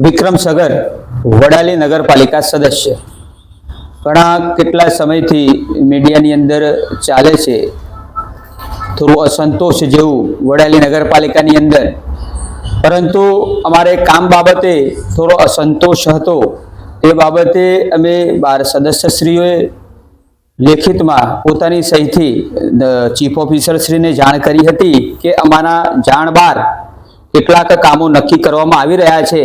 વિક્રમ સગર વડાલી નગરપાલિકા સદસ્ય. ઘણા કેટલા સમયથી મીડિયાની અંદર ચાલે છે થોડું અસંતોષ જેવું વડાલી નગરપાલિકાની અંદર. પરંતુ અમારે કામ બાબતે થોડો અસંતોષ હતો. એ બાબતે અમે બાર સદસ્યશ્રીઓએ લેખિતમાં પોતાની સહીથી ચીફ ઓફિસરશ્રીને જાણ કરી હતી કે અમારા જાણ બાર કેટલાક કામો નક્કી કરવામાં આવી રહ્યા છે,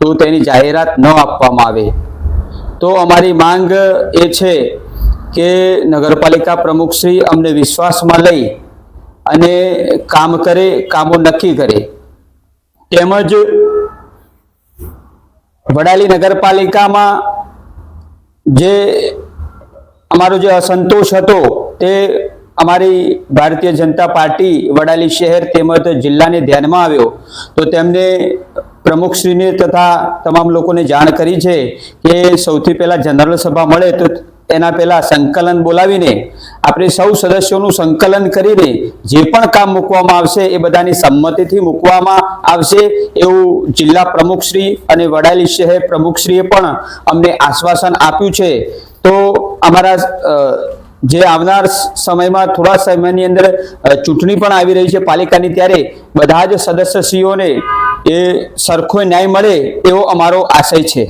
તો તેની જાહેરાત ન આપવામાં આવે. તો અમારી માંગ એ છે કે નગરપાલિકા પ્રમુખશ્રી અમને વિશ્વાસમાં લઈ અને કામ કરે, કામો નક્કી કરે. તેમજ વડાલી નગરપાલિકામાં જે અમારો જે અસંતોષ હતો તે અમારી ભારતીય જનતા પાર્ટી વડાલી શહેર તેમજ જિલ્લાને ધ્યાનમાં આવ્યો. તો તેમને પ્રમુખશ્રીને તથા તમામ લોકોને જાણ કરી છે કે સૌથી પહેલાં જનરલ સભા મળે તો એના પહેલાં સંકલન બોલાવીને આપણે સૌ સદસ્યોનું સંકલન કરીને જે પણ કામ મૂકવામાં આવશે એ બધાની સંમતિથી મૂકવામાં આવશે એવું જિલ્લા પ્રમુખશ્રી અને વડાલી શહેર પ્રમુખશ્રીએ પણ અમને આશ્વાસન આપ્યું છે. તો અમારા જે આવનાર સમયમાં થોડા સમયની અંદર ચૂંટણી પણ આવી રહી છે પાલિકાની ત્યારે બધા જ સદસ્યશ્રીઓને એ સરખો ન્યાય મળે એવો અમારો આશય છે.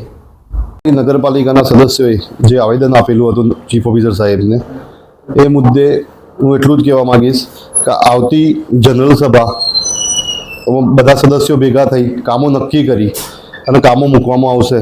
નગરપાલિકાના સદસ્યોએ જે આવેદન આપેલું હતું ચીફ ઓફિસર સાહેબને, એ મુદ્દે હું એટલું જ કહેવા માંગીશ કે આવતી જનરલ સભા, બધા સદસ્યો ભેગા થઈ કામો નક્કી કરી અને કામો મૂકવામાં આવશે.